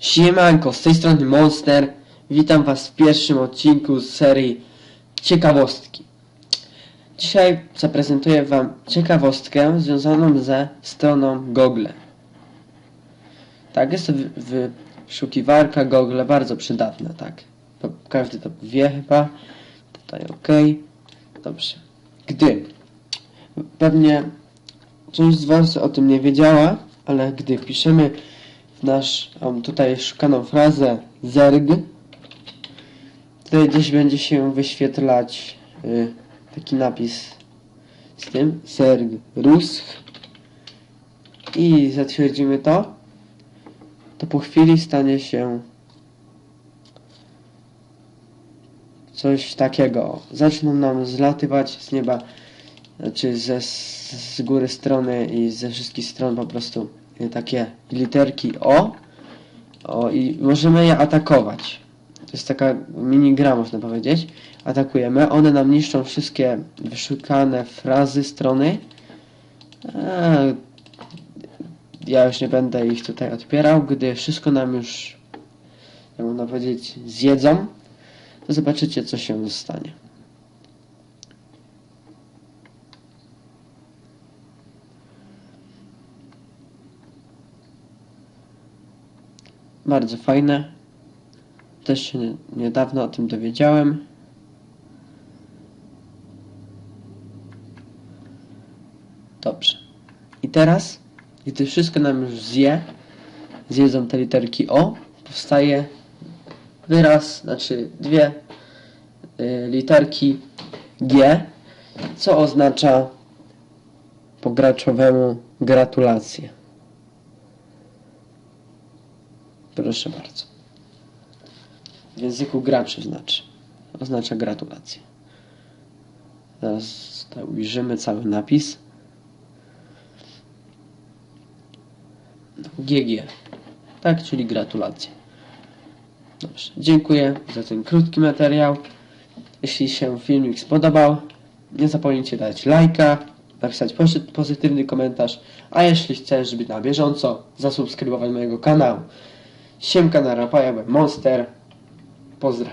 Siemanko, z tej strony Monster. Witam Was w pierwszym odcinku z serii Ciekawostki. Dzisiaj zaprezentuję Wam ciekawostkę związaną ze stroną Google. Tak, jest to wy- wyszukiwarka Google, bardzo przydatna, tak. Każdy to wie chyba. Tutaj OK. Dobrze. Gdy pewnie część z Was o tym nie wiedziała, ale gdy piszemy nasz um, tutaj szukaną frazę zerg, tutaj gdzieś będzie się wyświetlać y, taki napis z tym. Zerg rusk i zatwierdzimy to, to po chwili stanie się coś takiego. Zaczną nam zlatywać z nieba, znaczy ze, z góry strony i ze wszystkich stron po prostu takie literki O. O i możemy je atakować. To jest taka mini gra, można powiedzieć. Atakujemy. One nam niszczą wszystkie wyszukane frazy strony. Eee, ja już nie będę ich tutaj odpierał, gdy wszystko nam już, jak można powiedzieć, zjedzą, to zobaczycie, co się stanie. Bardzo fajne. Też się nie, niedawno o tym dowiedziałem. Dobrze. I teraz, gdy wszystko nam już zje, zjedzą te literki O, powstaje wyraz, znaczy dwie y, literki G, co oznacza po graczowemu gratulacje. Proszę bardzo. W języku graczy znaczy. Oznacza gratulacje. Teraz tutaj ujrzymy cały napis. GG. Tak, czyli gratulacje. Dobrze. Dziękuję za ten krótki materiał. Jeśli się filmik spodobał, nie zapomnijcie dać lajka, napisać pozy- pozytywny komentarz, a jeśli chcesz być na bieżąco, zasubskrybować mojego kanału. Siemka na byłem Monster. Pozdrawiam.